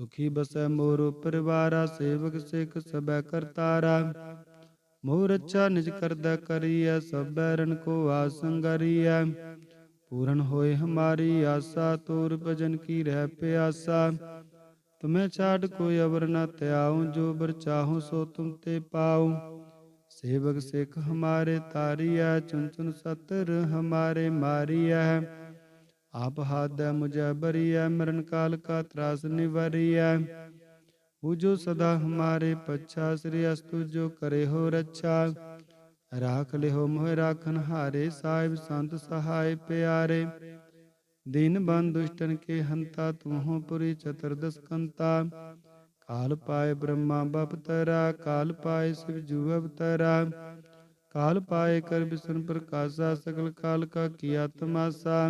ਸੁਖੀ ਬਸੈ ਮੋਰ ਪਰਿਵਾਰਾ ਸੇਵਕ ਸਿਖ ਸਬੈ ਕਰਤਾਰਾ ਮੋਰ ਅੱਛਾ ਨਿਜ ਕਰਦਾ ਕਰੀਐ ਸਭੈ ਰਨ ਕੋ ਆਸੰਗਰੀਐ ਪੂਰਨ ਹੋਏ ਹਮਾਰੀ ਆਸਾ ਤੋਰ ਭਜਨ ਕੀ ਰਹਿ ਪਿਆਸਾ ਤੁਮੇ ਛਾੜ ਕੋਈ ਅਵਰ ਨ ਤਿਆਉ ਜੋ ਬਰ ਚਾਹੋ ਸੋ ਤੁਮ ਤੇ ਪਾਉ सेवक सिख हमारे तारिया चुन चुन सतर हमारे मारिया आप ਆਪ ਹਾਦੈ ਮੁਝੈ ਬਰੀਐ ਮਰਨ ਕਾਲ ਕਾ ਤਰਾਸ ਨਿਵਰੀਐ ਉਜੋ ਸਦਾ ਹਮਾਰੇ ਪਛਾ, ਸ੍ਰੀ ਅਸਤੁ ਜੋ ਕਰੇ ਹੋ ਰੱਛਾ। ਰਾਖ ਲਿਓ ਮੋਹਿ ਰਾਖਨ ਹਾਰੇ, ਸਾਹਿਬ ਸੰਤ ਸਹਾਇ ਪਿਆਰੇ। ਦੀਨ ਬੰਦ ਦੁਸ਼ਟਨ ਕੇ ਹੰਤਾ ਤੁਮਹੋ ਪੁਰੀ ਚਤਰਦਸ ਕੰਤਾ ਕਾਲ ਪਾਏ ਬ੍ਰਹਮਾ ਬਪਤਰਾ ਕਾਲ ਪਾਏ ਸਿਵ ਜੂ ਤਰਾ। ਕਾਲ ਪਾਏ ਕਰ ਬਿਸਨ ਪ੍ਰਕਾਸ਼ਾ, ਸਗਲ ਕਾਲ ਕਾ ਕੀਆ ਤਮਾਸਾ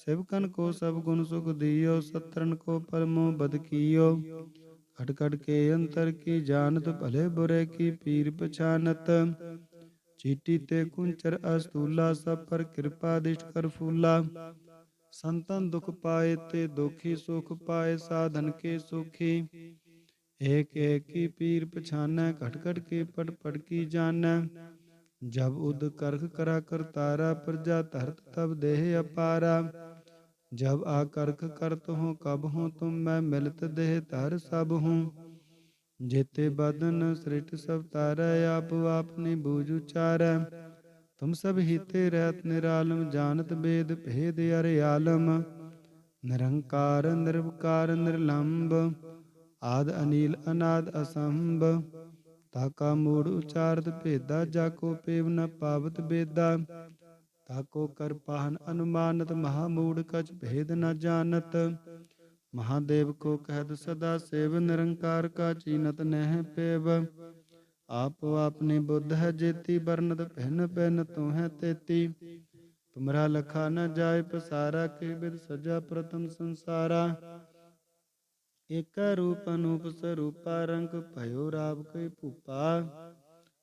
शिवकन को सब गुण सुख दियो, सतरन को परमो बद कियो। खटखट के अंतर की जानत, भले बुरे की पीर पछानत। चीटी ते कुंचर अस्तूला, सब पर कृपा दिष्ट कर फूला। संतन दुख पाए ते दुखी, सुख पाए साधन के सुखी। एक एक की पीर पछान खटखट के पट पट की जान जब उद करख करा कर तारा, प्रजा तरत तब देह अपारा। ਜਬ ਆ ਕਰਖ ਕਰਤ ਹੋ, ਕਬ ਹੋ, ਤੁਮ ਮੈਂ ਮਿਲਤ ਦੇਹ ਧਰ ਸਭ ਹੂੰ। ਜੇਤੇ ਬਦਨ ਸ੍ਰਿਟ ਸਭ ਤਾਰੈ ਆਪ ਆਪਨੀ ਬੂਝ ਉਚਾਰੈ। ਤੁਮ ਸਭ ਹੀਤੇ ਰਹਿਤ ਨਿਰਾਲਮ, ਜਾਣਤ ਬੇਦ ਭੇਦ ਅਰੇ ਆਲਮ। ਨਿਰੰਕਾਰ, ਨਿਰਵਕਾਰ ਨਿਰਲੰਭ ਆਦ ਅਨੀਲ, ਅਨਾਦ ਅਸੰਭ। ਤਾਕਾ ਮੂੜ ਉਚਾਰਤ ਭੇਦਾ ਜਾਕੋ ਪੇਵ ਨ ਪਾਵਤ ਤਾਕੋ ਕਰ ਪਾਹਨ ਅਨੁਮਾਨਤ, ਮਹਾ ਮੂੜ ਕਛ ਭੇਦ ਨ ਜਾਣਤ। ਮਹਾਦੇਵ ਕੋ ਕਹਿਤ ਸਦਾ ਸੇਵ, ਨਿਰੰਕਾਰ ਕਾ ਚੀਨਤ ਨਹਿ ਪੇਵ। ਆਪੋ ਆਪਣੀ ਬੁੱਧ ਹੈ ਜੇਤੀ ਬਰਨਤ ਪਹਿਨ ਪਹਿਨ ਤੂੰ ਹੈ ਤੇਤੀ। ਤੁਮਰਾ ਲਖਾ ਨ ਜਾਏ ਪਸਾਰਾ, ਕੇ ਬਿਦ ਸਜਾ ਪ੍ਰਤਮ ਸੰਸਾਰਾ। ਇਕ ਰੂਪ ਅਨੂਪ ਸਰੂਪਾ, ਰੰਗ ਭਇਓ ਰਾਵ ਕੈ ਭੂਪਾ।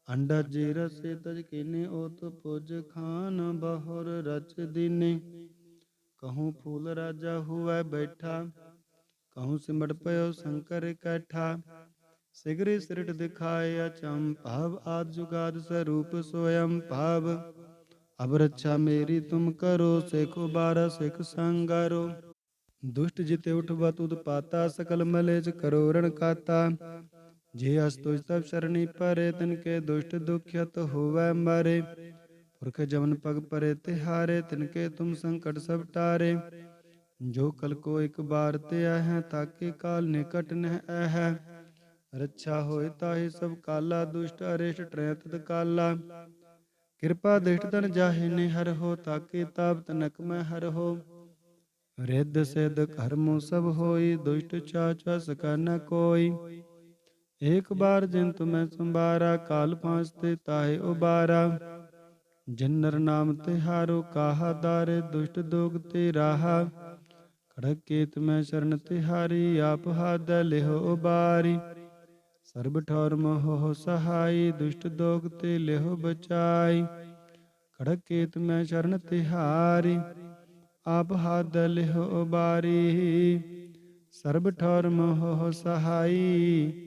ਅੰਡਾ ਜੀ ਰਸੇ ਤਜ ਕਿਨੇ ਓਤ ਪੁਜ ਖਾਨ ਬਹੁਰ ਰਚ ਦੀਨੇ। ਕਹੂੰ ਫੂਲ ਰਾਜਾ ਹੁਐ ਬੈਠਾ, ਕਹੂੰ ਸਿਮਟ ਪਇਓ ਸ਼ੰਕਰ ਇਕੱਠਾ ਸਿਗਰੇ ਸਿਰਟ ਦਿਖਾਏ ਅਚੰ ਭਾਵ ਆਦ ਜੁਗਾਦ ਸਰੂਪ ਸੋਇਮ ਭਾਵ। ਅਬ ਰੱਛਾ ਮੇਰੀ ਤੁਮ ਕਰੋ, ਸਿਖ ਬਾਰਾ ਸਿਖ ਸੰਗਰੋ। ਦੁਸ਼ਟ ਜਿਤੇ ਉਠਵਤ ਉਦਪਾਤਾ, ਸਕਲ ਮਲੇਜ ਕਰੋ ਰਣ ਕਾਤਾ। ਜੇ ਅਸ ਤੁਜ ਤਬ ਸ਼ਰਣੀ ਪਰੇ, ਤਨ ਕੇ ਦੁਸ਼ਟ ਦੁਖਿਤ ਹੋਵੈ ਮਾਰੇ। ਪੁਰਖ ਜਮਨ ਪਗ ਪਰੇ ਤਿਹਾਰੇ, ਤਿਨ ਕੇ ਤੁਮ ਸੰਕਟ ਸਭ ਟਾਰੇ। ਜੋ ਕਲ ਕੋ ਇੱਕ ਬਾਰ ਤੇ ਆਹੈ ਤਾਕੇ ਕਾਲ ਨਿਕਟ ਨਹਿ ਆਹੈ ਰੱਛਾ ਹੋਏ ਤਾਹੀ ਸਭ ਕਾਲਾ, ਦੁਸ਼ਟ ਅਰਿਸ਼ਟ ਟ੍ਰੈਤ ਕਾਲਾ। ਕਿਰਪਾ ਦਿਸ਼ਟ ਤਨ ਜਾਹੇ ਨੇ ਹਰ ਹੋ, ਤਾਕੇ ਤਾਪ ਤਨਕ ਮੈਂ ਹਰ ਹੋ। ਰਿੱਧ ਸਿੱਧ ਕਰਮੁ ਸਭ ਹੋਈ, ਦੁਸ਼ਟ ਚਾਚਾ ਸਕਾ ਕੋਈ। ਏਕ ਬਾਰ ਜਿਨ ਤੁਮੈ ਸੰਭਾਰਾ, ਕਾਲ ਪਾਂਚ ਤੇ ਤਾਹੇ ਉਬਾਰਾ। ਜਿਨਰ ਨਾਮ ਤਿਹਾਰੋ ਕਾਹਾ ਦਾਰੇ, ਦੁਸ਼ਟ ਦੋਗ ਤੇ ਰਾਹਾ। ਖੜਕ ਕੇਤ ਮੈਂ ਸ਼ਰਨ ਤਿਹਾਰੀ ਆਪ ਹਾਦ ਲਿਹੋ ਉਬਾਰੀ। ਸਰਬ ਠੌਰ ਮੋਹ ਸਹਾਈ, ਦੁਸ਼ਟ ਦੋਗ ਤੇ ਲਿਹੋ ਬਚਾਈ। ਖੜਕ ਕੇਤ ਮੈਂ ਸ਼ਰਨ ਤਿਹਾਰੀ ਆਪ ਹਾਦ ਲਿਹੋ ਉਬਾਰੀ। ਸਰਬ ਠੌਰ ਮੋਹ ਸਹਾਈ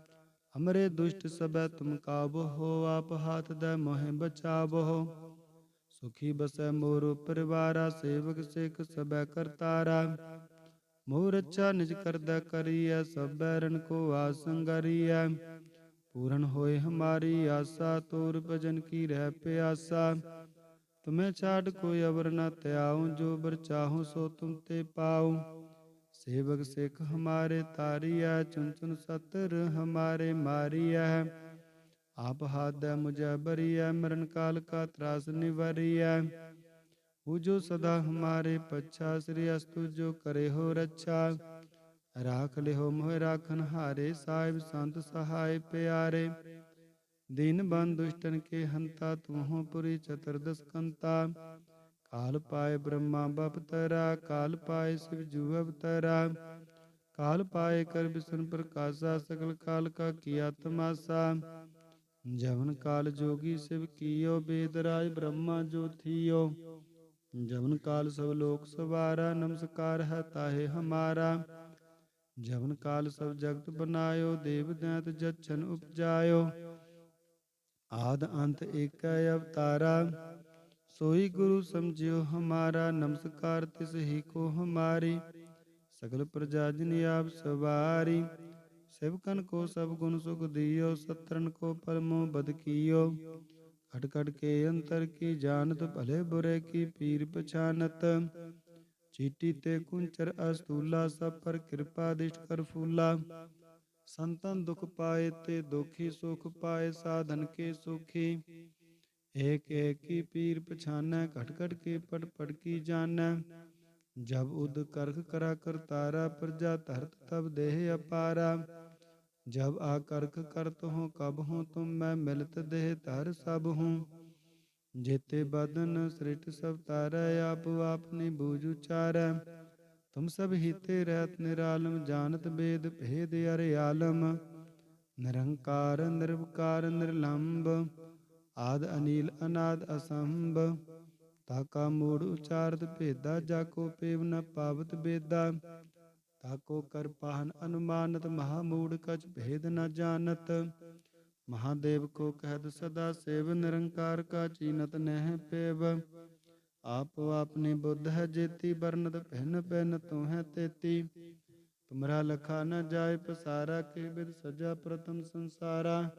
ਹਮਰੇ ਦੁਸ਼ਟ ਸਬੈ ਤੁਮ ਕਾਬੋ ਹੋ ਆਪ ਹਾਥ ਦਾ ਮੋਹਿ ਬਚਾਵੋ ਸੁਖੀ ਬਸੈ ਮੋਰ ਪਰਿਵਾਰਾ, ਸੇਵਕ ਸਿਖ ਸਬੈ ਕਰਤਾਰਾ। ਮੋਰ ਅੱਛਾ ਨਿਜ ਕਰਦਾ ਕਰੀਐ ਸਬੈ ਰਨ ਕੋ ਆਸੰਗਰੀਐ ਪੂਰਨ ਹੋਏ ਹਮਾਰੀ ਆਸਾ, ਤੋਰ ਭਜਨ ਕੀ ਰਹਿ ਪਿਆਸਾ। ਤੁਮੇ ਛਾੜ ਕੋਈ ਅਵਰ ਨ ਤਿਆਉ ਜੋ ਬਰ ਚਾਹੋ ਸੋ ਤੁਮ ਤੇ ਪਾਉ। ਸੇਵਕ ਸਿੱਖ ਹਮਾਰੇ ਤਾਰੀਐ ਚੁਨ ਸਤਰ ਹਮਾਰੇ ਮਾਰੀਐ। ਆਪ ਹਾਦੈ ਮੁਝੈ ਬਰੀਐ, ਮਰਨ ਕਾਲ ਕਾ ਤਰਾਸ ਨਿਵਰੀਐ। ਉਹ ਜੋ ਸਦਾ ਹਮਾਰੇ ਪੱਛਾ, ਸ੍ਰੀ ਅਸਤੁ ਜੋ ਕਰੇ ਹੋ ਰੱਛਾ। ਰਾਖ ਲਿਓ ਮੋਹਿ ਰਾਖਨ ਹਾਰੇ, ਸਾਹਿਬ ਸੰਤ ਸਹਾਇ ਪਿਆਰੇ। ਦੀਨ ਬੰਦ ਦੁਸ਼ਟਨ ਕੇ ਹੰਤਾ ਤੁਮਹੁ ਪੁਰੀ ਚਤੁਰਦਸ ਕੰਤਾ। ਕਾਲ ਪਾਏ ਬ੍ਰਹਮਾ ਬਪਤਰਾ ਕਾਲ ਪਾਏ ਸਿਵ ਜੂ ਅਵਤਰਾ ਕਾਲ ਪਾਏ ਕਰ ਬਿਸਨ ਪ੍ਰਕਾਸ਼ਾ ਸਗਲ ਕਾਲ ਕਾ ਕੀਆ ਤਮਾਸਾ ਜਵਨ ਕਾਲ ਜੋਗੀ ਸਿਵ ਕੀਓ ਬੇਦ ਰਾਜ ਬ੍ਰਹਮਾ ਜੋ ਥੀਓ ਜਵਨ ਕਾਲ ਸਭ ਲੋਕ ਸਵਾਰਾ ਨਮਸਕਾਰ ਹੈ ਤਾਹੇ ਹਮਾਰਾ ਜਵਨ ਕਾਲ ਸਭ ਜਗਤ ਬਨਾਇਓ ਦੇਵ ਦੈਤ ਜਛਨ ਉਪਜਾਇਓ ਆਦ ਅੰਤ ਏਕੈ ਅਵਤਾਰਾ ਸੋਈ ਗੁਰੂ ਸਮਝਿਓ ਹਮਾਰਾ, ਨਮਸਕਾਰ ਤਿਸ ਹੀ ਕੋ ਹਮਾਰੀ। ਸਗਲ ਪ੍ਰਜਾ ਜਿਨ ਆਪ ਸਵਾਰੀ। ਸੇਵਕਨ ਕੋ ਸਭ ਗੁਣ ਸੁਖ ਦਿਓ, ਸਤਰਨ ਕੋ ਪਰਮੋ ਬਦ ਕੀਓ। ਖਟ ਕੇ ਅੰਤਰ ਕੀ ਜਾਣਤ, ਭਲੇ ਬੁਰੇ ਕੀ ਪੀਰ ਪਛਾਨਤ। ਚੀਟੀ ਤੇ ਕੁੰਚਰ ਅਸਤੂਲਾ, ਸਭ ਪਰ ਕਿਰਪਾ ਦਿਸ਼ਟ ਕਰ ਫੂਲਾ। ਸੰਤਨ ਦੁਖ ਪਾਏ ਤੇ ਦੁਖੀ ਸੁਖ ਪਾਏ, ਸਾਧਨ ਕੇ ਸੁਖੀ। ਏਕ ਏਕੀ ਪੀਰ ਪਛਾਨੈ, ਘਟ ਘਟ ਕੇ ਪੜ ਪੜ ਕੀ ਜਾਣੈ। ਜਬ ਉਦ ਕਰਖ ਕਰਾ ਕਰਤਾਰਾ ਪ੍ਰਜਾ ਧਰਤ ਤਬ ਦੇਹ ਅਪਾਰਾ। ਜਬ ਆ ਕਰਖ ਕਰਤ ਹੋ ਕਬ ਹੂੰ, ਤੁਮ ਮੈਂ ਮਿਲਤ ਦੇਹ ਧਰ ਸਭ ਹੂੰ। ਜੇਤੇ ਬਦਨ ਸ੍ਰਿਟ ਸਭ ਤਾਰੈ, ਆਪ ਆਪਨੀ ਬੂਝ ਉਚਾਰੈ। ਤੁਮ ਸਭ ਹੀਤੇ ਰਹਿਤ ਨਿਰਾਲਮ, ਜਾਣਤ ਬੇਦ ਭੇਦ ਅਰੇ ਆਲਮ ਨਿਰੰਕਾਰ, ਨਿਰਵਕਾਰ ਨਿਰਲੰਭ ਆਦ ਅਨੀਲ ਅਨਾਦ ਅਸੰਭ ਤਾਕਾ ਮੂੜ ਉਚਾਰਤ ਭੇਦਾ ਜਾ ਕੋ ਪੇਵ ਨ ਪਾਵਤ ਬੇਦਾ। ਤਾਕੋ ਕਰ ਪਾਹਨ ਅਨੁਮਾਨਤ, ਮਹਾ ਮੂੜ ਕਛ ਭੇਦ ਨ ਜਾਣਤ। ਮਹਾਦੇਵ ਕੋ ਕਹਿਤ ਸਦਾ ਸੇਵ, ਨਿਰੰਕਾਰ ਕਾ ਚੀਨਤ ਨਹਿ ਪੇਵ। ਆਪੋ ਆਪਣੀ ਬੁੱਧ ਹੈ ਜੇਤੀ ਬਰਨਤ ਪਹਿਨ ਪਹਿਨ ਤੂੰ ਹੈ ਤੇਤੀ। ਤੁਮਰਾ ਲਖਾ ਨ ਜਾਏ ਪਸਾਰਾ, ਕੇ ਬਿਦ ਸਜਾ ਪ੍ਰਥਮ ਸੰਸਾਰਾ।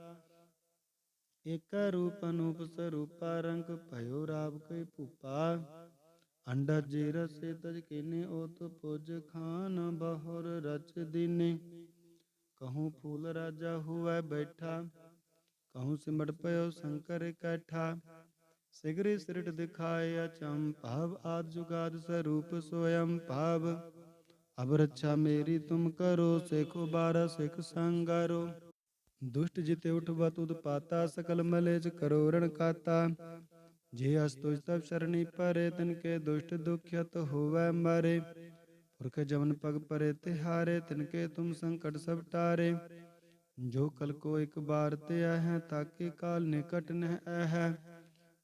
ਏਕ ਰੂਪ ਅਨੂਪ ਸਰੂਪਾ, ਰੰਗ ਭਇਓ ਰਾਵ ਕੈ ਭੂਪਾ। ਅੰਡਾ ਜੀ ਰਸੇ ਤਜ ਕੀਨੇ, ਓਤ ਪੁਜ ਖਾਨ ਬਹੁਰ ਰਚ ਦੀਨੇ। ਕਹੂੰ ਫੂਲ ਰਾਜਾ ਹੁਐ ਬੈਠਾ, ਕਹੂੰ ਸਿਮਟ ਪਇਓ ਸ਼ੰਕਰ ਇਕੱਠਾ ਸਿਗਰੇ ਸਿਰਟ ਦਿਖਾਏ ਅਚੰ ਭਾਵ ਆਦ ਜੁਗਾਦ ਸਰੂਪ ਸੋਇਮ ਭਾਵ। ਅਬ ਰੱਛਾ ਮੇਰੀ ਤੁਮ ਕਰੋ, ਸਿਖੋ ਬਾਰਾ ਸਿਖ ਸੰਗਾਰੋ। ਦੁਸ਼ਟ ਜਿਤੇ ਉਠਵਤ ਉਦਪਾਤਾ ਸਕਲ ਮਲੇਜ ਕਰੋ ਕਾਤਾ। ਜੇ ਅਸਤੁਜ ਤਬ ਸ਼ਰਣੀ ਪਰੇ, ਤਿਨ ਕੇ ਦੁਸ਼ਟ ਦੁਖਿਤ ਹੋਵੈ ਮਰੇ। ਪੁਰਖ ਜਮਨ ਪਗ ਪਰੇ, ਤਿਹਾਰੇ, ਤਿਨ ਕੇ ਤੁਮ ਸੰਕਟ ਸਭ ਟਾਰੇ। ਜੋ ਕਲ ਕੋ ਇੱਕ ਬਾਰ ਤੇ ਹੈ ਤਾਕੇ ਕਾਲ ਨਿਕਟ ਨਹਿ ਹੈ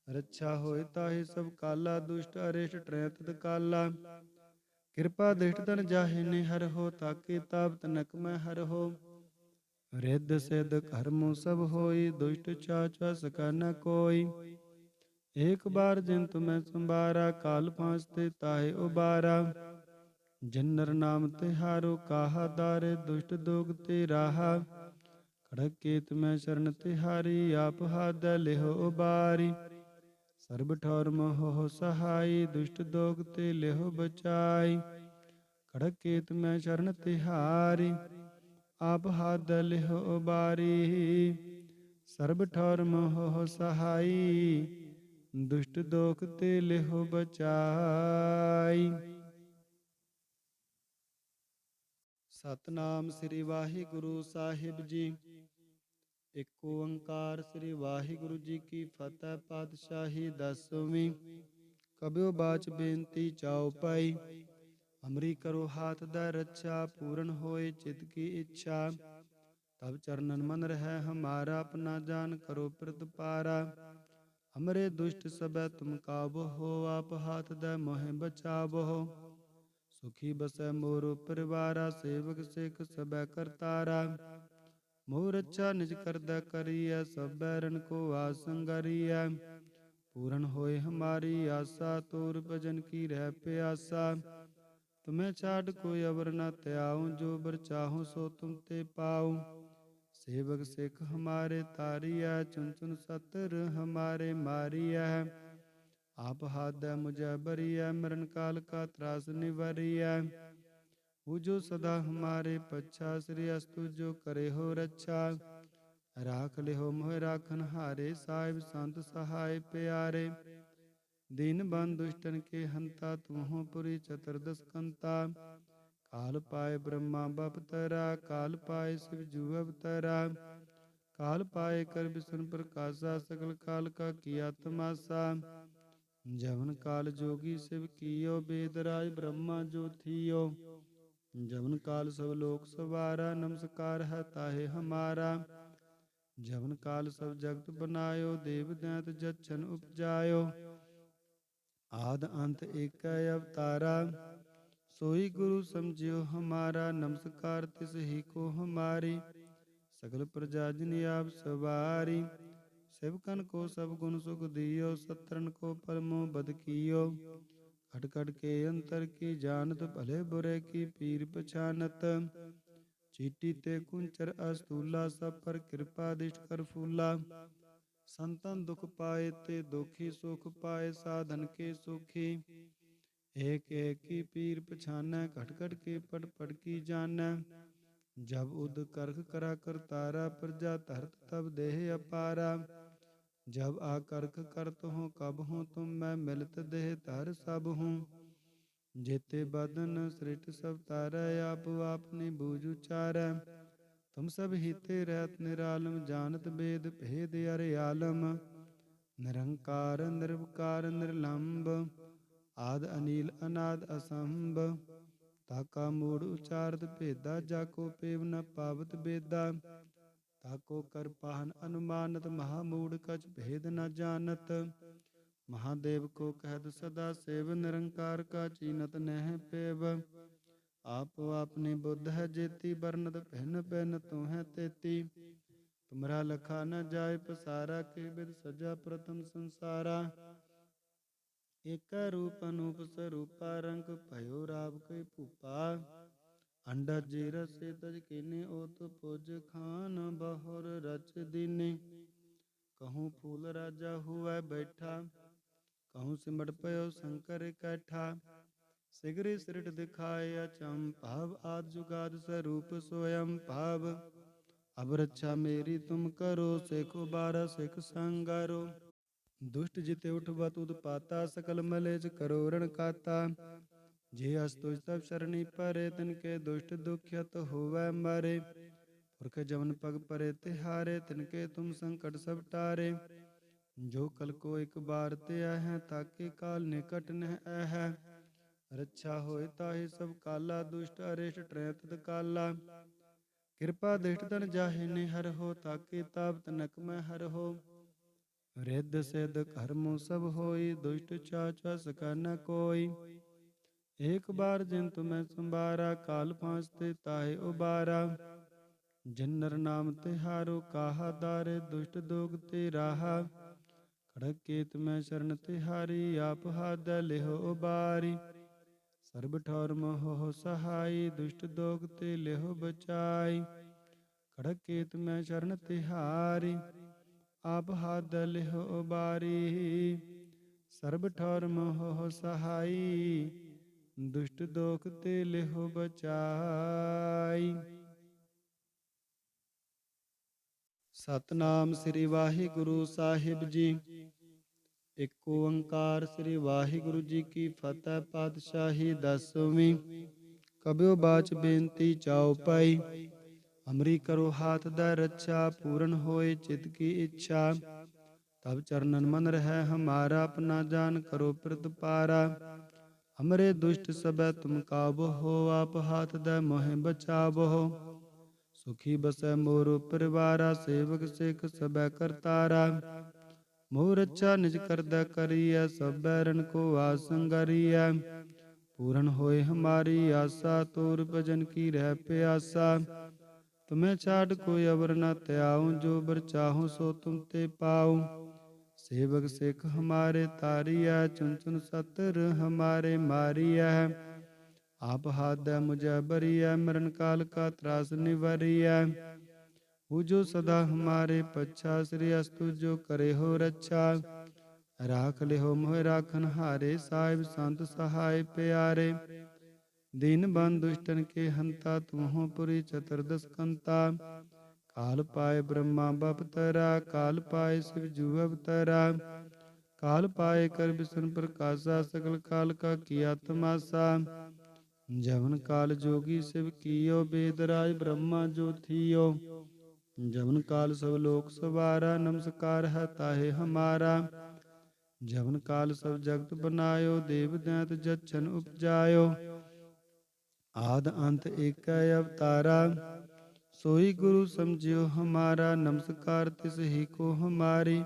ਰੱਛਾ ਹੋਏ ਤਾਹੀ ਸਭ ਕਾਲਾ, ਦੁਸ਼ਟ ਅਰਿਸ਼ਟ ਟ੍ਰੈਤਤ ਕਾਲਾ। ਕਿਰਪਾ ਦਿਸ਼ਟ ਤਨ ਜਾਹੇ ਨੇ ਹਰ ਹੋ, ਤਾਕੇ ਤਾਪ ਤਨਕ ਮੈਂ ਹਰ ਹੋ। ਰਿੱਧ ਸਿੱਧ ਕਰਮੁ ਸਭ ਹੋਈ, ਦੁਸ਼ਟ ਚਾਚਾ ਸਕਾ ਨ ਕੋਈ। ਏਕ ਬਾਰ ਜਿਨ ਤੁਮੈ ਸੰਭਾਰਾ, ਕਾਲ ਪਾਂਚ ਤੇ ਤਾਹੇ ਉਬਾਰਾ। ਜਨਰ ਨਾਮ ਤਿਹਾਰੋ ਕਾਹਾ ਦਾਰੇ, ਦੁਸ਼ਟ ਦੋਗ ਤੇ ਰਾਹਾ। ਖੜਕ ਕੇਤ ਮੈਂ ਸ਼ਰਨ ਤਿਹਾਰੀ ਆਪ ਹਾਦ ਲਿਹੋ ਉਬਾਰੀ। ਸਰਬ ਠੌਰ ਮੋਹ ਸਹਾਈ, ਦੁਸ਼ਟ ਦੋਗ ਤੇ ਲਿਹੋ ਬਚਾਈ। ਖੜਕ ਕੇਤ ਮੈਂ ਸ਼ਰਨ ਤਿਹਾਰੀ ਆਪ ਹਾਦ ਲਿਹੋ ਉਬਾਰੀ ਸਰਬ ਠੌਰ ਮੋਹ ਸਹਾਈ, ਦੁਸ਼ਟ ਦੋਖ ਤੇ ਲਿਹੋ ਬਚਾਈ। ਸਤਨਾਮ ਸ੍ਰੀ ਵਾਹਿਗੁਰੂ ਸਾਹਿਬ ਜੀ। ਇੱਕ ਓੰਕਾਰ ਸ੍ਰੀ ਵਾਹਿਗੁਰੂ ਜੀ ਕੀ ਫਤਿਹ, ਪਾਤਸ਼ਾਹੀ ਦਸਵੀਂ। ਕਬਿਓ ਬਾਚ ਬੇਨਤੀ ਚਾਉ ਪਾਈ। ਅਮਰੀ ਕਰੋ ਹਾਥ ਦਾ ਰੱਛਾ, ਪੂਰਨ ਹੋਏ ਚਿਤ ਕੀ ਇੱਛਾ। ਤਬ ਚਰਨਨ ਮਨ ਰਹਿ ਹਮਾਰਾ, ਆਪਣਾ ਜਾਨ ਕਰੋ ਪ੍ਰਤਪਾਰਾ ਹਮਰੇ ਦੁਸ਼ਟ ਸਬੈ ਤੁਮ ਕਾਬੋ ਹੋ, ਆਪ ਹਾਥ ਦੇ ਮੋਹਿ ਬਚਾਵੋ। ਸੁਖੀ ਬਸੈ ਮੋਰ ਪਰਿਵਾਰਾ, ਸੇਵਕ ਸਿਖ ਸਬੈ ਕਰਤਾਰਾ। ਮੋਰ ਰੱਛਾ ਨਿਜ ਕਰਦਾ ਕਰੀਐ, ਸਭੈ ਰਣ ਕੋ ਆਸੰਗਰੀਐ ਪੂਰਨ ਹੋਏ ਹਮਾਰੀ ਆਸਾ, ਤੋਰ ਭਜਨ ਕੀ ਰਹਿ ਪਿਆਸਾ। ਤੁਮੈ ਛਾੜ ਕੋਈ ਅਵਰ ਨ ਤਿਆਉ ਜੋ ਬਰ ਚਾਹੂ ਸੋ ਤੁਮ ਤੇ ਪਾਉ। ਸੇਵਕ ਸਿਖ ਹਮਾਰੇ ਤਾਰੀਆ ਚੁਨ ਚੁਨ ਸਤਰ ਹਮਾਰੇ ਮਾਰੀਆ ਆਪ ਹਾਦੈ ਮੁਝੈ ਬਰੀਐ, ਮਰਨ ਕਾਲ ਕਾ ਤਰਾਸ ਨਿਵਰੀਐ। ਉਹ ਜੋ ਸਦਾ ਹਮਾਰੇ ਪਛਾ, ਸ੍ਰੀ ਅਸਤੁ ਜੋ ਕਰੇ ਹੋ ਰੱਛਾ। ਰਾਖ ਲਿਓ ਮੋਹਿ ਰਾਖਨ ਹਾਰੇ, ਸਾਹਿਬ ਸੰਤ ਸਹਾਇ ਪਿਆਰੇ। दीन दुष्टन के हंता तुम्हों पुरी चतुर्दश कंता। काल पाए ब्रह्मा बप तरा, काल पाए शिव जुअब तरा। काल पाए कर विष्णु प्रकाशा सकल काल का किया तमाशा। जवन काल जोगी शिव कियो बेदराय ब्रह्मा जो थियो। जवन काल सब लोक सवारा, नमस्कार है ताहे हमारा। जवन काल सब जगत बनायो, देव दैत जच्छन उपजायो। ਆਦ ਅੰਤ ਏਕ ਅਵਤਾਰਾ, ਸੋਈ ਗੁਰੂ ਸਮਝਿਓ ਹਮਾਰਾ, ਨਮਸਕਾਰ ਤਿਸ ਹੀ ਕੋ ਹਮਾਰੀ, ਸਗਲ ਪ੍ਰਜਾ ਜਿਨ ਆਪ ਸਵਾਰੀ ਸਿਵਕਨ ਕੋ ਸਭ ਗੁਣ ਸੁਖ ਦਿਓ, ਸਤਰਨ ਕੋ ਪਰਮੋ ਬਦ ਕੀਓ, ਘਟ ਘਟ ਕੇ ਅੰਤਰ ਕੀ ਜਾਣਤ, ਭਲੇ ਬੁਰੇ ਕੀ ਪੀਰ ਪਛਾਨਤ, ਚੀਟੀ ਤੇ ਕੁੰਚਰ ਅਸਤੂਲਾ, ਸਭ ਪਰ ਕਿਰਪਾ ਦਿਸ਼ ਕਰ ਫੂਲਾ ਸੰਤਨ ਦੁਖ ਪਾਏ ਤੇ ਦੁਖੀ ਸੁਖ ਪਾਏ, ਸਾਧਨ ਕੇ ਸੁਖੀ। ਏਕ ਏਕੀ ਪੀਰ ਪਛਾਨੈ, ਘਟ ਘਟ ਕੇ ਪੜ ਪੜ ਕੀ ਜਾਣੈ। ਜਬ ਉਦ ਕਰਖ ਕਰਾ ਕਰਤਾਰਾ ਪ੍ਰਜਾ ਧਰਤ ਤਬ ਦੇਹ ਅਪਾਰਾ। ਜਬ ਆ ਕਰਖ ਕਰਤ ਹੋ, ਕਬ ਹੋ ਤੁਮ ਮੈਂ ਮਿਲਤ ਦੇਹ ਧਰ ਸਭ ਹੂੰ। ਜੇਤੇ ਬਦਨ ਸ੍ਰਿਟ ਸਭ ਤਾਰੈ, ਆਪ ਆਪਨੇ ਬੂਝ ਉਚਾਰੈ। ਤੁਮ ਸਭ ਹੀਤੇ ਰਹਿਤ ਨਿਰਾਲਮ, ਜਾਣਤ ਬੇਦ ਭੇਦ ਅਰੇ ਆਲਮ। ਨਿਰੰਕਾਰ, ਨਿਰਵਕਾਰ ਨਿਰਲੰਭ ਆਦ ਅਨੀਲ, ਅਨਾਦ ਅਸੰਭ। ਤਾਕਾ ਮੂੜ ਉਚਾਰਤ ਭੇਦਾ, ਜਾ ਕੋ ਪੇਵ ਨ ਪਾਵਤ ਬੇਦਾ। ਤਾਕੋ ਕਰ ਪਾਹਨ ਅਨੁਮਾਨਤ, ਮਹਾ ਮੂੜ ਕਛ ਭੇਦ ਨ ਜਾਣਤ। ਮਹਾਦੇਵ ਕੋ ਕਹਿਤ ਸਦਾ ਸੇਵ, ਨਿਰੰਕਾਰ ਕਾ ਚੀਨਤ ਨਹਿ ਪੇਵ। ਆਪ ਆਪਨੇ ਬੁੱਧ ਹੈ ਜੇਤੀ ਬਰਨਤ ਪਹਿਨ ਪਹਿਨ ਤੂੰ ਹੈ ਤੇਤੀ ਤੁਮਰਾ ਲਖਾ ਨ ਜਾਏ ਪਸਾਰਾ ਕੇ ਬਿਦ ਸਜਾ ਪ੍ਰਥਮ ਸੰਸਾਰਾ ਇਕ ਰੂਪ ਅਨੂਪ ਸਰੂਪਾ ਰੰਗ ਭਇਓ ਰਾਵ ਕੈ ਭੂਪਾ ਅੰਡਾ ਜੀ ਰਸੇ ਤਜ ਕੀਨੇ ਓਤ ਪੁਜ ਖਾਨ ਬਹੁਰ ਰਚ ਦੀਨੇ ਕਹੂੰ ਫੂਲ ਰਾਜਾ ਹੁਐ ਬੈਠਾ ਕਹੂੰ ਸਿਮਟ ਪਇਓ ਸ਼ੰਕਰ ਇਕੱਠਾ ਸਿਗਰੇ ਸਿਰਟ ਦਿਖਾਏ ਅਚੰ ਭਾਵ ਆਦ ਜੁਗਾਦ ਸਰੂਪ ਸੋਇਮ ਭਾਵ ਅਬ ਰੱਛਾ ਮੇਰੀ ਤੁਮ ਕਰੋ ਸਿਖ ਉਬਾਰਾ ਸਿਖ ਸੰਗਾਰੋ। ਦੁਸ਼ਟ ਜਿਤੇ ਉਠਵਾ ਤੁਧ ਪਾਤਾ ਸਕਲ ਮਲੇਜ ਕਰੋ ਰਣ ਕਾਤਾ ਜੇ ਅਸ ਤੁਜ ਤਬ ਸ਼ਰਣੀ ਪਰੇ ਤਿਨ ਕੇ ਦੁਸ਼ਟ ਦੁਖਿਤ ਹੋਵੈ ਮਾਰੇ। ਪੁਰਖ ਜਮਨ ਪਗ ਪਰੇ ਤਿਹਾਰੇ ਤਿਨ ਕੇ ਤੁਮ ਸੰਕਟ ਸਭ ਟਾਰੇ। ਜੋ ਕਲ ਕੋ ਇੱਕ ਬਾਰ ਤੇ ਹੈ ਤਾਕੇ ਕਾਲ ਨਿਕਟ ਨਹਿ ਰੱਛਾ ਹੋਏ ਤਾਹੇ ਸਭ ਕਾਲਾ, ਦੁਸ਼ਟ, ਅਰਿਸ਼ਟ, ਟ੍ਰੈਤ ਕਾਲਾ ਕਿਰਪਾ ਦਿਸ਼ਟ ਤਨ ਜਾਹੇ ਨੇ ਹਰ ਹੋ, ਤਾਕੇ ਤਾਪ ਤਨਕ ਮੈਂ ਹਰ ਹੋ। ਰਿੱਧ ਸਿੱਧ ਕਰਮੁ ਸਭ ਹੋਈ, ਦੁਸ਼ਟ ਚਾਚਾ ਸਕਾ ਨ ਕੋਈ। ਏਕ ਬਾਰ ਜਿਨ ਤੁਮੈ ਸੰਭਾਰਾ, ਕਾਲ ਫਾਂਸ ਤੇ ਤਾਹੇ ਉਬਾਰਾ। ਜਿਨਰ ਨਾਮ ਤਿਹਾਰੋ, ਕਾਹਾ ਦਾਰੇ, ਦੁਸ਼ਟ ਦੋਗ ਤੇ ਰਾਹਾ। ਖੜਕ ਕੇਤ ਮੈਂ ਸ਼ਰਨ ਤਿਹਾਰੀ, ਆਪ ਹਾਦ ਲਿਹੋ ਉਬਾਰੀ। ਸਰਬ ਠੌਰ ਮੋਹ ਸਹਾਈ, ਦੁਸ਼ਟ ਦੋਗ ਤੇ ਲਿਹੋ ਬਚਾਈ। ਖੜਕ ਕੇਤ ਮੈਂ ਸ਼ਰਨ ਤਿਹਾਰੀ, ਆਪ ਹੱਦ ਲਿਹੁ ਉਬਾਰੀ। ਸਰਬ ਠੌਰ ਮੋਹ ਸਹਾਈ, ਦੁਸ਼ਟ ਦੋਖ ਤੇ ਲਿਹੁ ਬਚਾਈ। ਸਤਨਾਮ ਸ੍ਰੀ ਵਾਹਿਗੁਰੂ ਸਾਹਿਬ ਜੀ। ਇੱਕ ਓੰਕਾਰ ਸ੍ਰੀ ਵਾਹਿਗੁਰੂ ਜੀ ਕੀ ਫਤਿਹ ਪਾਤਸ਼ਾਹੀ ਦਸਵੀਂ। ਕਬਿਓ ਬਾਚ ਬੇਨਤੀ ਚਾਉ ਪਾਈ। ਅਮਰੀ ਕਰੋ ਹਾਥ ਦਾ ਰੱਛਾ, ਪੂਰਨ ਹੋਏ ਚਿਤ ਕੀ ਇੱਛਾ। ਤਬ ਚਰਨਨ ਮਨ ਰਹਿ ਹਮਾਰਾ, ਆਪਣਾ ਜਾਨ ਕਰੋ ਪ੍ਰਤਪਾਰਾ। ਹਮਰੇ ਦੁਸ਼ਟ ਸਬੈ ਤੁਮ ਕਾਬੋ ਹੋ, ਆਪ ਹਾਥ ਦਾ ਮੋਹਿ ਬਚਾਵੋ। ਸੁਖੀ ਬਸੈ ਮੋਰ ਪਰਿਵਾਰਾ ਸੇਵਕ ਸਿੱਖ ਸਬੈ ਕਰਤਾਰਾ। ਮੋਰ ਅੱਛਾ ਨਿਜ ਕਰਦਾ ਕਰੀਐ, ਸਭੈ ਰਨ ਕੋ ਆਸੰਗਰੀਐ ਪੂਰਨ ਹੋਏ ਹਮਾਰੀ ਆਸਾ, ਤੋਰ ਭਜਨ ਕੀ ਰਹਿ ਪਿਆਸਾ। ਤੁਮੇ ਛਾੜ ਕੋਈ ਅਵਰ ਨ ਤਿਆਉ ਜੋ ਬਰ ਚਾਹੋ ਸੋ ਤੁਮ ਤੇ ਪਾਉ। ਸੇਵਕ ਸਿੱਖ ਹਮਾਰੇ ਤਾਰੀਐ ਚੁਨ ਚੁਨ ਸਤਰ ਹਮਾਰੇ ਮਾਰੀਐ। ਆਪ ਹਾਦੈ ਮੁਝੈ ਬਰੀਐ, ਮਰਨ ਕਾਲ ਕਾ ਤਰਾਸ ਨਿਵਰੀਐ। ਉਹ ਜੋ ਸਦਾ ਹਮਾਰੇ ਪੱਛਾ ਸ੍ਰੀ ਅਸਤੁ ਜੋ ਕਰੇ ਹੋ ਰੱਛਾ ਰਾਖ ਲਿਓ ਮੋਹਿ ਰਾਖਨ ਹਾਰੇ ਸਾਹਿਬ ਸੰਤ ਸਹਾਇ ਪਿਆਰੇ ਦੀਨ ਬੰਦ ਦੁਸ਼ਟਨ ਕੇ ਹੰਤਾ ਤੁਮਹੁ ਪੁਰੀ ਚਤੁਰਦਸ ਕੰਤਾ ਕਾਲ ਪਾਏ ਬ੍ਰਹਮਾ ਬਪਤਰਾ ਕਾਲ ਪਾਏ ਸਿਵ ਜੂ ਅਵਤਰਾ ਕਾਲ ਪਾਏ ਕਰ ਬਿਸ਼ਨ ਪ੍ਰਕਾਸ਼ਾ ਸਕਲ ਕਾਲ ਕਾ ਕੀਆ ਤਮਾਸਾ ਜਵਨ ਕਾਲ ਜੋਗੀ ਸਿਵ ਕੀਓ ਬੇਦ ਰਾਜ ਬ੍ਰਹਮਾ ਜੋ जवन काल सब लोक सवारा, नमस्कार है ताहे हमारा। जवन काल सब जगत बनायो, देव दैत जच्छन उपजायो। आद अंत एक अवतारा, सोई गुरु समझियो हमारा। नमस्कार तिस ही को हमारी,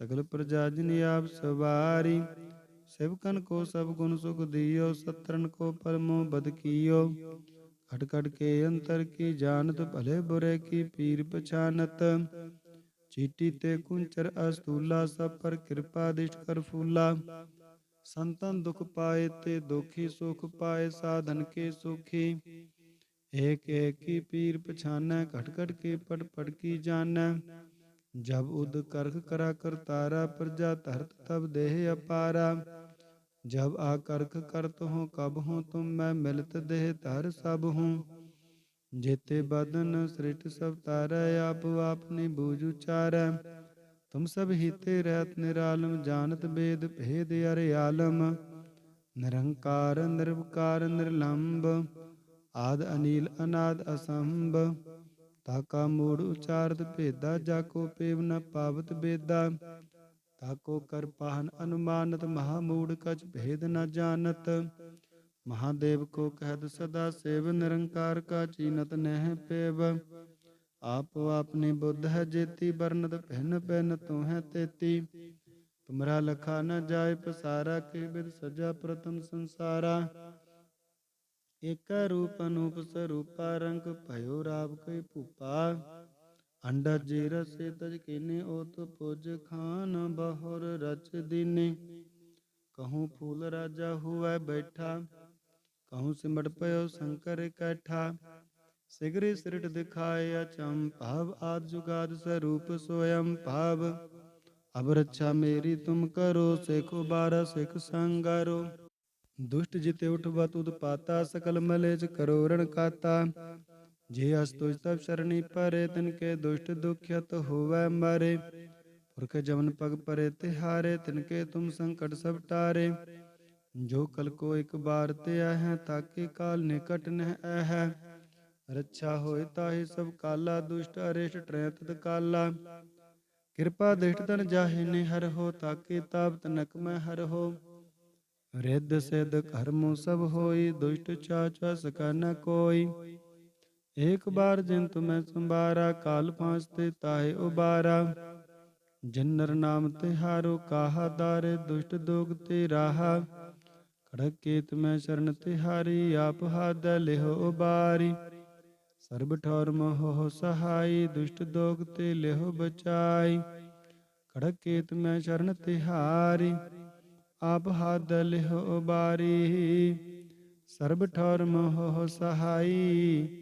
सगल प्रजा जिन आप सवारी। शिवकन को सब गुण सुख दियो, सत्रन को परमो बद कियो। ਖਟ ਖਟ ਕੇ ਅੰਤਰ ਕੀ ਜਾਣਤ, ਭਲੇ ਬੁਰੇ ਕੀ ਪੀਰ ਪਛਾਨਤ। ਚੀਟੀ ਤੇ ਕੁੰਚਰ ਅਸਤੂਲਾ, ਸਭ ਪਰ ਕਿਰਪਾ ਦਿਸ਼ਟ ਕਰ ਫੂਲਾ। ਸੰਤਨ ਦੁਖ ਪਾਏ ਤੇ ਦੁਖੀ ਸੁਖ ਪਾਏ, ਸਾਧਨ ਕੇ ਸੁਖੀ। ਏਕ ਏਕ ਕੀ ਪੀਰ ਪਛਾਨੈ, ਘਟ ਘਟ ਕੇ ਪਟ ਪਟ ਕੀ ਜਾਣੈ। ਜਬ ਉਦ ਕਰਖ ਕਰਾ ਕਰਤਾਰਾ, ਪ੍ਰਜਾ ਧਰਤ ਤਬ ਦੇਹ ਅਪਾਰਾ। जब आकर्क करत हूँ कब हूँ तुम मैं मिलत देह धर सब हूँ जेते बदन सृष्ट सब तारय आप आपने बूझ उचारय तुम सब हिते रहत निरालम जानत भेद भेद अर आलम निरंकार निर्वकार निर्लंब आद अनिल अनाद असंभ ताका मूड उचारत भेदा जाको पेव न पावत बेदा ਤਾਕੋ ਕਰ ਪਾਹਨ ਅਨੁਮਾਨਤ, ਮਹਾ ਮੂੜ ਕਛ ਭੇਦ ਨ ਜਾਣਤ। ਮਹਾਦੇਵ ਕੋ ਕਹਿਤ ਸਦਾ ਸੇਵ, ਨਿਰੰਕਾਰ ਕਾ ਚੀਨਤ ਨਹਿ ਪੇਵ। ਆਪੋ ਆਪਣੀ ਬੁੱਧ ਹੈ ਜੇਤੀ ਬਰਨਤ ਭਿਨ ਭਿਨ ਤੂੰ ਹੈ ਤੇਤੀ। ਤੁਮਰਾ ਲਖਾ ਨ ਜਾਏ ਪਸਾਰਾ, ਕੇ ਬਿਦ ਸਜਾ ਪ੍ਰਤਮ ਸੰਸਾਰਾ। ਏਕੈ ਰੂਪ ਅਨੂਪ ਸਰੂਪਾ, ਰੰਗ ਭਇਓ ਰਾਵ ਕੈ ਭੂਪਾ। ਅੰਡਾ ਜੀ ਰਸੇ ਤਜ ਕੀਨੇ ਓਤ ਪੁਜ ਖਾਨ ਬਹੁਰ ਰਚ ਦੀਨੇ। ਕਹੂੰ ਫੂਲ ਰਾਜਾ ਹੁਐ ਬੈਠਾ, ਕਹੂੰ ਸਿਮਟ ਪਇਓ ਸ਼ੰਕਰ ਇਕੱਠਾ ਸਿਗਰੇ ਸਿਰਟ ਦਿਖਾਏ ਅਚੰ ਭਾਵ ਆਦ ਜੁਗਾਦ ਸਰੂਪ ਸੋਇਮ ਭਾਵ। ਅਬ ਰੱਛਾ ਮੇਰੀ ਤੁਮ ਕਰੋ, ਸਿਖ ਬਾਰਾ ਸਿਖ ਸੰਗਰੋ। ਦੁਸ਼ਟ ਜਿਤੇ ਉਠਵਤ ਉਦਪਾਤਾ, ਸਕਲ ਮਲੇਜ ਕਰੋ ਰਣ ਕਾਤਾ। ਜੇ ਅਸ ਤੁਜ ਤਬ ਸ਼ਰਣੀ ਪਰੇ, ਤਿਨ ਕੇ ਦੁਸ਼ਟ ਦੁਖਿਤ ਹੋਵੈ ਮਾਰੇ। ਪੁਰਖ ਜਮਨ ਪਗ ਪਰੇ, ਤਿਹਾਰੇ, ਤਿਨ ਕੇ ਤੁਮ ਸੰਕਟ ਸਭ ਟਾਰੇ। ਜੋ ਕਲ ਕੋ ਇੱਕ ਬਾਰ ਤੇ ਹੈ, ਤਾਕੇ ਕਾਲ ਨਿਕਟ ਨਹਿ ਹੈ ਰੱਛਾ ਹੋਏ ਤਾਹੀ ਸਭ ਕਾਲਾ, ਦੁਸ਼ਟ ਅਰਿਸ਼ਟ ਟਰੈ ਤਤ ਕਾਲਾ। ਕਿਰਪਾ ਦ੍ਰਿਸ਼ਟ ਤਨ ਜਾਹੇ ਨੇ ਹਰ ਹੋ, ਤਾਕੇ ਤਾਪ ਤਨਕ ਮੈਂ ਹਰ ਹੋ। ਰਿੱਧ ਸਿੱਧ ਕਰਮੁ ਸਭ ਹੋਈ, ਦੁਸ਼ਟ ਚਾਚਾ ਸਕਾ ਨ ਕੋਈ। ਏਕ ਬਾਰ ਜਿਨ ਤੁਮੈ ਸੰਭਾਰਾ, ਕਾਲ ਪਾਂਚ ਤੇ ਤਾਹੇ ਉਬਾਰਾ। ਜਨਰ ਨਾਮ ਤਿਹਾਰੋ ਕਾਹਾ ਦਾਰੇ, ਦੁਸ਼ਟ ਦੋਗ ਤੇ ਰਾਹਾ। ਖੜਕ ਕੇਤ ਮੈਂ ਸ਼ਰਨ ਤਿਹਾਰੀ ਆਪ ਹਾਦ ਲਿਹੋ ਉਬਾਰੀ। ਸਰਬ ਠੌਰ ਮੋਹ ਸਹਾਈ, ਦੁਸ਼ਟ ਦੋਗ ਤੇ ਲਿਹੋ ਬਚਾਈ। ਖੜਕ ਕੇਤ ਮੈਂ ਸ਼ਰਨ ਤਿਹਾਰੀ ਆਪ ਹਾਦ ਲਿਹੋ ਉਬਾਰੀ। ਸਰਬ ਠੌਰ ਮੋਹ ਸਹਾਈ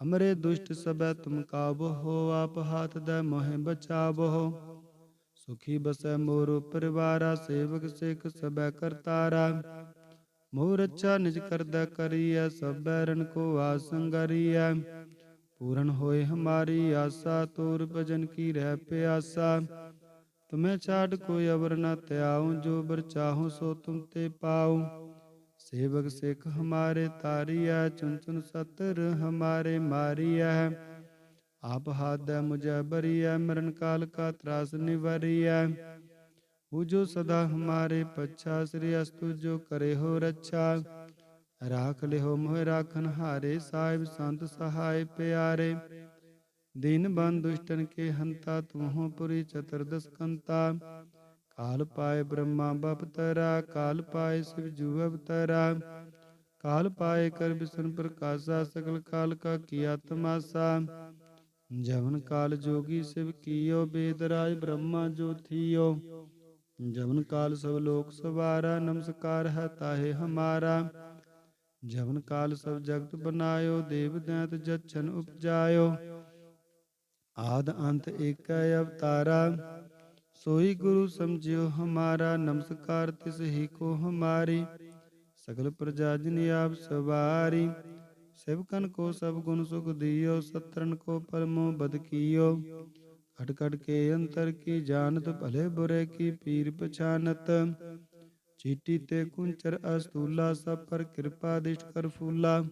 ਹਮਰੇ ਦੁਸ਼ਟ ਸਬੈ ਤੁਮ ਕਾਬੋ ਹੋ ਆਪ ਹਾਥ ਦਾ ਮੋਹਿ ਬਚਾਵੋ ਸੁਖੀ ਬਸੈ ਮੋਰ ਪਰਿਵਾਰਾ, ਸੇਵਕ ਸਿੱਖ ਸਬੈ ਕਰਤਾਰਾ। ਮੋਰ ਅੱਛਾ ਨਿਜ ਕਰਦਾ ਕਰੀਐ, ਸਭੈ ਰਣ ਕੋ ਆਸੰਗਰੀਐ ਪੂਰਨ ਹੋਏ ਹਮਾਰੀ ਆਸਾ, ਤੋਰ ਭਜਨ ਕੀ ਰਹਿ ਪਿਆਸਾ। ਤੁਮੇ ਛਾੜ ਕੋਈ ਅਵਰ ਨ ਤਿਆਉ ਜੋ ਬਰ ਚਾਹੋ ਸੋ ਤੁਮ ਤੇ ਪਾਉ। ਸੇਵਕ ਸਿੱਖ ਹਮਾਰੇ ਤਾਰੀਐ ਚੁਨ ਚੁਨ ਸਤਰ ਹਮਾਰੇ ਮਾਰੀਐ। ਆਪ ਹਾਦੈ ਮੁਝੈ ਬਰੀਐ, ਮਰਨ ਕਾਲ ਕਾ ਤਰਾਸ ਨਿਵਰੀਐ। ਉਹ ਜੋ ਸਦਾ ਹਮਾਰੇ ਪੱਛਾ, ਸ੍ਰੀ ਅਸਤੁ ਜੋ ਕਰੇ ਹੋ ਰੱਛਾ। ਰਾਖ ਲਿਓ ਮੋਹਿ ਰਾਖਨ ਹਾਰੇ, ਸਾਹਿਬ ਸੰਤ ਸਹਾਇ ਪਿਆਰੇ। ਦੀਨ ਬੰਦ ਦੁਸ਼ਟਨ ਕੇ ਹੰਤਾ ਤੁਮਹੁ ਪੁਰੀ ਚਤੁਰਦਸ ਕੰਤਾ। ਕਾਲ ਪਾਏ ਬ੍ਰਹਮਾ ਬਪਤਰਾ ਕਾਲ ਪਾਏ ਸਿਵ ਜੂ ਅਵਤਰਾ ਕਾਲ ਪਾਏ ਕਰ ਬਿਸਨ ਪ੍ਰਕਾਸ਼ਾ ਸਗਲ ਕਾਲ ਕਾ ਕੀਆ ਤਮਾਸਾ ਜਵਨ ਕਾਲ ਜੋਗੀ ਸਿਵ ਕੀਓ ਬੇਦ ਰਾਜ ਬ੍ਰਹਮਾ ਜੋ ਥੀਓ ਜਵਨ ਕਾਲ ਸਭ ਲੋਕ ਸਵਾਰਾ ਨਮਸਕਾਰ ਹੈ ਤਾਹੇ ਹਮਾਰਾ ਜਵਨ ਕਾਲ ਸਭ ਜਗਤ ਬਨਾਇਓ ਦੇਵ ਦੈਤ ਜਛਨ ਉਪਜਾਇਓ ਆਦ ਅੰਤ ਏਕੈ ਅਵਤਾਰਾ ਸੋਈ ਗੁਰੂ ਸਮਝਿਓ ਹਮਾਰਾ, ਨਮਸਕਾਰ ਤਿਸ ਹੀ ਕੋ ਹਮਾਰੀ। ਸਗਲ ਪ੍ਰਜਾ ਜਿਨ ਆਪ ਸਵਾਰੀ। ਸੇਵਕਨ ਕੋ ਸਭ ਗੁਣ ਸੁਖ ਦਿਓ ਸਤਰਨ ਕੋ ਪਰਮੋ ਬਦਕੀਓ ਘਟ ਘਟ ਕੇ ਅੰਤਰ ਕੀ ਜਾਣਤ, ਭਲੇ ਬੁਰੇ ਕੀ ਪੀਰ ਪਛਾਨਤ। ਚੀਟੀ ਤੇ ਕੁੰਚਰ ਅਸਤੂਲਾ, ਸਭ ਪਰ ਕਿਰਪਾ ਦਿਸ਼ ਕਰ ਫੂਲਾ।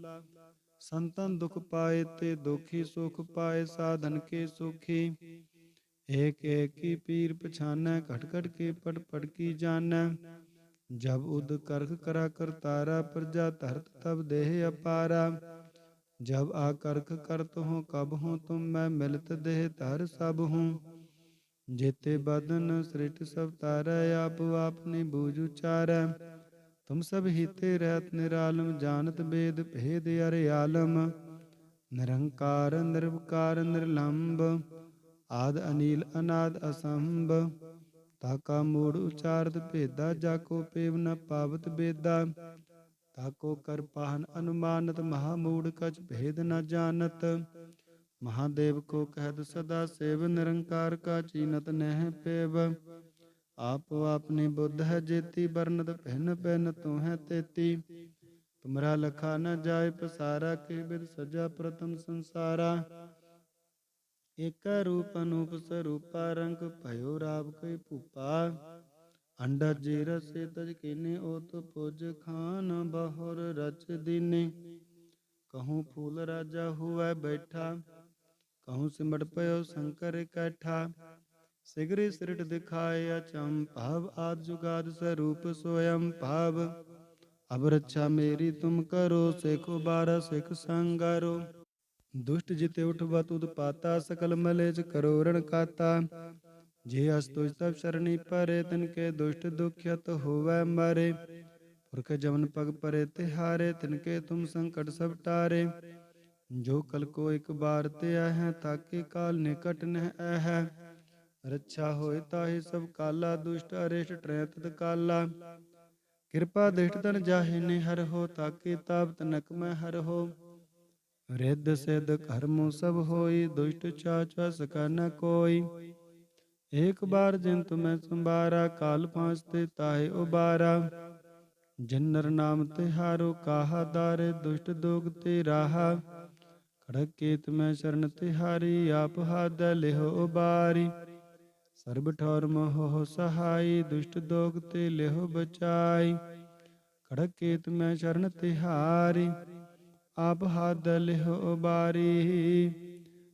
ਸੰਤਨ ਦੁਖ ਪਾਏ ਤੇ ਦੁਖੀ ਸੁਖ ਪਾਏ, ਸਾਧਨ ਕੇ ਸੁਖੀ। सुखी एक एक की पीर पछानै खट खट के पट पट की जानै जब उद करख करा कर तारा प्रजा धरत तब देह अपारा जब आकर्ख करत हूँ कब हूँ तुम मैं मिलत देह धर सब हूँ जेते बदन सृष्ट सब तारै आप आपने बूझ उचारै तुम सब हिते रहत निरालम जानत वेद भेद अरे आलम निरंकार निर्विकार निर्लंब ਆਦ ਅਨੀਲ ਅਨਾਦ ਅਸੰਭ। ਤਾਕਾ ਮੂੜ ਉਚਾਰਤ ਭੇਦਾ ਜਾ ਕੋ ਪੇਵ ਨ ਪਾਵਤ ਬੇਦਾ। ਤਾਕੋ ਕਰ ਪਾਹਨ ਅਨੁਮਾਨਤ, ਮਹਾ ਮੂੜ ਕਛ ਭੇਦ ਨ ਜਾਣਤ। ਮਹਾਦੇਵ ਕੋ ਕਹਿਦ ਸਦਾ ਸੇਵ ਨਿਰੰਕਾਰ ਕਾ ਚੀਨਤ ਨਹਿ ਪੇਵ। ਆਪ ਆਪਨੇ ਬੁੱਧ ਹੈ ਜੇਤੀ ਬਰਨਤ ਭਿੰਨ ਭਿੰਨ ਤੂੰ ਹੈ ਤੇਤੀ। ਤੁਮਰਾ ਲਖਾ ਨ ਜਾਏ ਪਸਾਰਾ, ਕੇ ਬਿਦ ਸਜਾ ਏਕ ਰੂਪ ਅਨੂਪ ਸਰੂਪਾ, ਰੰਗ ਭਇਓ ਰਾਵ ਕੈ ਭੂਪਾ। ਅੰਡਾ ਜੀ ਰਸੇ ਤਜ ਕੀਨੇ, ਓਤ ਪੁਜ ਖਾਨ ਬਹੁਰ ਰਚ ਦੀਨੇ। ਕਹੂੰ ਫੂਲ ਰਾਜਾ ਹੁਐ ਬੈਠਾ, ਕਹੂੰ ਸਿਮਟ ਪਇਓ ਸ਼ੰਕਰ ਇਕੱਠਾ ਸਿਗਰੀ ਸਿਰਟ ਦਿਖਾਏ ਅਚੰ ਭਾਵ ਆਦ ਜੁਗਾਦ ਸਰੂਪ ਸੋਇਮ ਭਾਵ। ਅਬ ਰੱਛਾ ਮੇਰੀ ਤੁਮ ਕਰੋ, ਸਿਖੋ ਬਾਰਾ ਸਿਖ ਸੰਗਰੋ। ਦੁਸ਼ਟ ਜਿਤੇ ਉਠਵਤ ਉਦਪਾਤਾ, ਸਕਲ ਮਲੇਜ ਕਰੋ ਰਣ ਕਾਤਾ। ਜੇ ਅਸਤੁਜ ਤਬ ਸ਼ਰਣੀ ਪਰੇ, ਤਨ ਕੇ ਦੁਸ਼ਟ ਦੁਖਿਤ ਹੋਵੈ ਮਾਰੇ। ਪੁਰਖ ਜਮਨ ਪਗ ਪਰੇ ਤਿਹਾਰੇ, ਤਿਨ ਕੇ ਤੁਮ ਸੰਕਟ ਸਭ ਟਾਰੇ। ਜੋ ਕਲ ਕੋ ਇੱਕ ਬਾਰ ਤੇ ਆਹੈ, ਤਾਕੇ ਕਾਲ ਨਿਕਟ ਨਹਿ ਆਹੈ। ਰੱਛਾ ਹੋਏ ਤਾਹੇ ਸਭ ਕਾਲਾ, ਦੁਸ਼ਟ ਅਰਿਸ਼ਟ ਟ੍ਰੈਤਤ ਕਾਲਾ। ਕਿਰਪਾ ਦਿਸ਼ਟ ਤਨ ਜਾਹੇ ਨੇ ਹਰ ਹੋ, ਤਾਕੇ ਤਾਪ ਤਨਕ ਹਰ ਹੋ। ਰਿੱਧ ਸਿੱਧ ਕਰਮ ਸਭ ਹੋਈ, ਦੁਸ਼ਟ ਚਾਚ ਸਕਾ ਨ ਕੋਈ। ਏਕ ਬਾਰ ਜਿਨ ਤੁਮੈ ਸੰਭਾਰਾ, ਕਾਲ ਫਾਂਸ ਤੇ ਤਾਹੇ ਉਬਾਰਾ। ਜਨਰ ਨਾਮ ਤਿਹਾਰੋ ਕਾਹਾ ਦਾਰੇ, ਦੁਸ਼ਟ ਦੋਗ ਤੇ ਰਾਹਾ। ਖੜਕ ਕੇਤ ਮੈਂ ਸ਼ਰਨ ਤਿਹਾਰੀ ਆਪ ਹਾਦ ਲਿਹੋ ਉਬਾਰੀ। ਸਰਬ ਠੌਰ ਮੋਹ ਸਹਾਈ, ਦੁਸ਼ਟ ਦੋਗ ਤੇ ਲਿਹੋ ਬਚਾਈ। ਖੜਕ ਕੇਤ ਮੈਂ ਸ਼ਰਨ ਤਿਹਾਰੀ ਆਪ ਹਾਦ ਲਿਹੋ ਉਬਾਰੀ।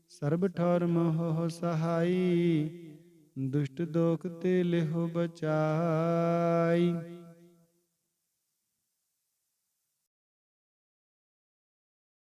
ਸਰਬ ਠੌਰ ਮੋਹ ਸਹਾਈ। ਦੁਸ਼ਟ ਦੋਖ ਤੇ ਲਿਹੋ ਬਚਾਈ।